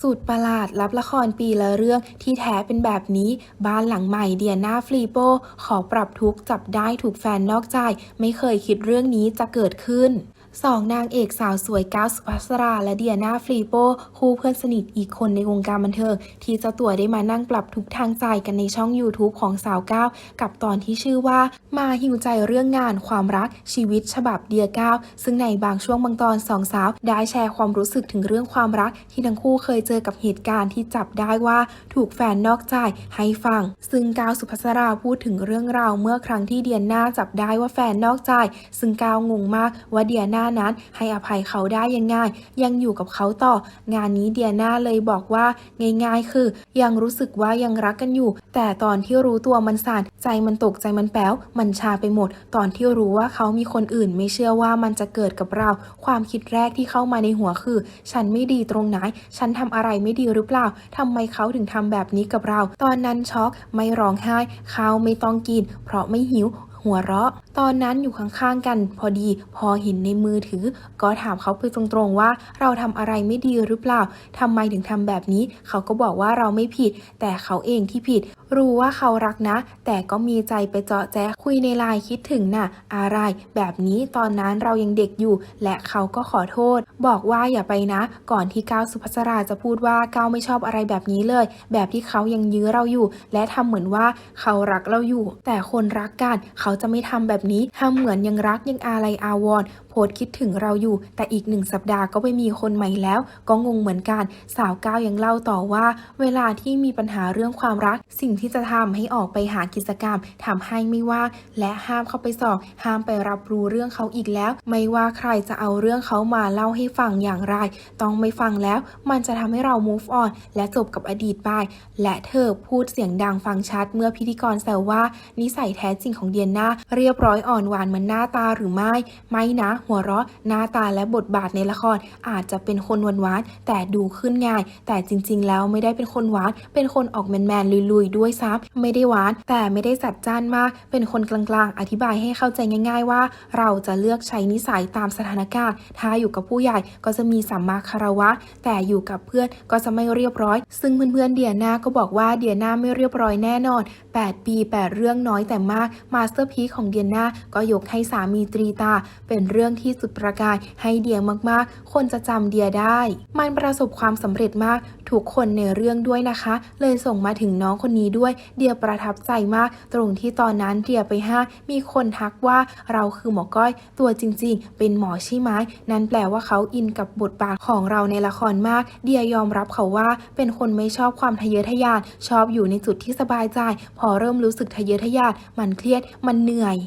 สูตรประหลาดรับละครปีละเรื่องที่แท้เป็นแบบนี้ บ้านหลังใหม่เดียนาฟลีโป ขอปรับทุกจับได้ถูกแฟนนอกใจ ไม่เคยคิดเรื่องนี้จะเกิดขึ้น สองนางเอกสาวสวยก้าวสุภัสรา และเดียนาฟลีโป คู่เพื่อนสนิทอีกคนในวงการบันเทิง ที่เจ้าตัวได้มานั่งปรับทุกทางใจกันในช่อง YouTube ของสาวก้าวกับตอนที่ชื่อว่า มาหิวใจเรื่องงานความรักชีวิตฉบับเดียก้าวซึ่งในบางช่วงบางตอนสองสาว ได้แชร์ความรู้สึกถึงเรื่องความรัก ที่ทั้งคู่เคยเจอกับเหตุการณ์ที่จับได้ว่า ถูกแฟนนอกใจให้ฟัง ซึ่งก้าวสุภัสราพูดถึงเรื่องราวเมื่อครั้งที่เดียนาจับได้ว่าแฟนนอกใจ ซึ่งก้าวงงมากว่าเดียนานั้นให้อภัยเขาได้ยังไงยังอยู่กับเขาต่องานนี้เดียนาเลยบอกว่าง่ายๆ คือ ยังรู้สึกว่ายังรักกันอยู่ แต่ตอนที่รู้ตัวมันสั่นใจมันตกใจมันแป้วมันชาไปหมด ตอนที่รู้ว่าเขามีคนอื่นไม่เชื่อว่ามันจะเกิดกับเรา ความคิดแรกที่เข้ามาในหัวคือ ฉันไม่ดีตรงไหน ฉันทำอะไรไม่ดีหรือเปล่าทำไมเขาถึงทำแบบนี้กับเรา ตอนนั้นช็อกไม่ร้องไห้ข้าวไม่ต้องกิน เพราะไม่หิว หัวเราะ ตอนนั้นอยู่ข้างๆกัน พอดีพอเห็นในมือถือ ก็ถามเขาไปตรงๆว่า เราทำอะไรไม่ดีหรือเปล่าทำไมถึงทำแบบนี้ เขาก็บอกว่าเราไม่ผิด แต่เขาเองที่ผิด รู้ว่าเขารักนะ แต่ก็มีใจไปเจาะแจ๊คุยในไลน์คิดถึงน่ะ อะไร แบบนี้ตอนนั้นเรายังเด็กอยู่ และเขาก็ขอโทษ บอกว่าอย่าไปนะ ก่อนที่ก้าวสุภัสราจะพูดว่าก้าวไม่ชอบอะไรแบบนี้เลย แบบที่เขายังยื้อเราอยู่ และทำเหมือนว่าเขารักเราอยู่ แต่คนรักกันเขาจะไม่ทำแบบนี้ทำเหมือนยังรักยังอาลัยอาวรณ์โพสต์คิดถึงเราอยู่ แต่อีกหนึ่งสัปดาห์ก็ไปมีคนใหม่แล้ว ก็งงเหมือนกัน สาวก้าวยังเล่าต่อว่า เวลาที่มีปัญหาเรื่องความรัก สิ่งที่จะทำให้ออกไปหากิจกรรมทำให้ไม่ว่าและห้ามเข้าไปสอบ ห้ามไปรับรู้เรื่องเขาอีกแล้ว ไม่ว่าใครจะเอาเรื่องเขามาเล่าให้ฟังอย่างไร ต้องไม่ฟังแล้ว มันจะทำให้เรา move on และจบกับอดีตไปและเธอพูดเสียงดังฟังชัด เมื่อพิธีกรแซวว่า นิสัยแท้จริงของเดียนาเรียบร้อยอ่อนหวานเหมือนหน้าตาหรือไม่ ไม่นะหัวเราะหน้าตาและบทบาทในละครอาจจะเป็นคนหวานหวานๆแต่ดูขึ้นง่าย แต่จริง ๆ แล้วไม่ได้เป็นคนหวาน เป็นคนออกแมนๆลุยๆด้วยซ้ำไม่ได้หวาน แต่ไม่ได้จัดจ้านมาก เป็นคนกลางๆ อธิบายให้เข้าใจง่าย ๆ ว่า เราจะเลือกใช้นิสัยตามสถานการณ์ ถ้าอยู่กับผู้ใหญ่ก็จะมีสัมมาคารวะ แต่อยู่กับเพื่อนก็จะไม่เรียบร้อย ซึ่งเพื่อนๆเดียนาก็บอกว่าเดียนาไม่เรียบร้อยแน่นอน 8 ปี 8 เรื่องน้อยแต่มากมาสเตอร์พีของเดียนาก็ยกให้สามีตรีตา เป็นเรื่องที่สุดประกายให้เดียมากๆ คนจะจำเดียได้ มันประสบความสำเร็จมากทุกคนในเรื่องด้วยนะคะ เลยส่งมาถึงน้องคนนี้ด้วย เดียประทับใจมาก ตรงที่ตอนนั้นเดียไปห้ามีคนทักว่าเราคือหมอก้อย ตัวจริง ๆ เป็นหมอใช่ไหมนั่นแปลว่าเขาอินกับบทบาทของเราในละครมาก เดียยอมรับเขาว่า เป็นคนไม่ชอบความทะเยอทะยาน ชอบอยู่ในจุดที่สบายใจ พอเริ่มรู้สึกทะเยอทะยานมันเครียดมันเหนื่อย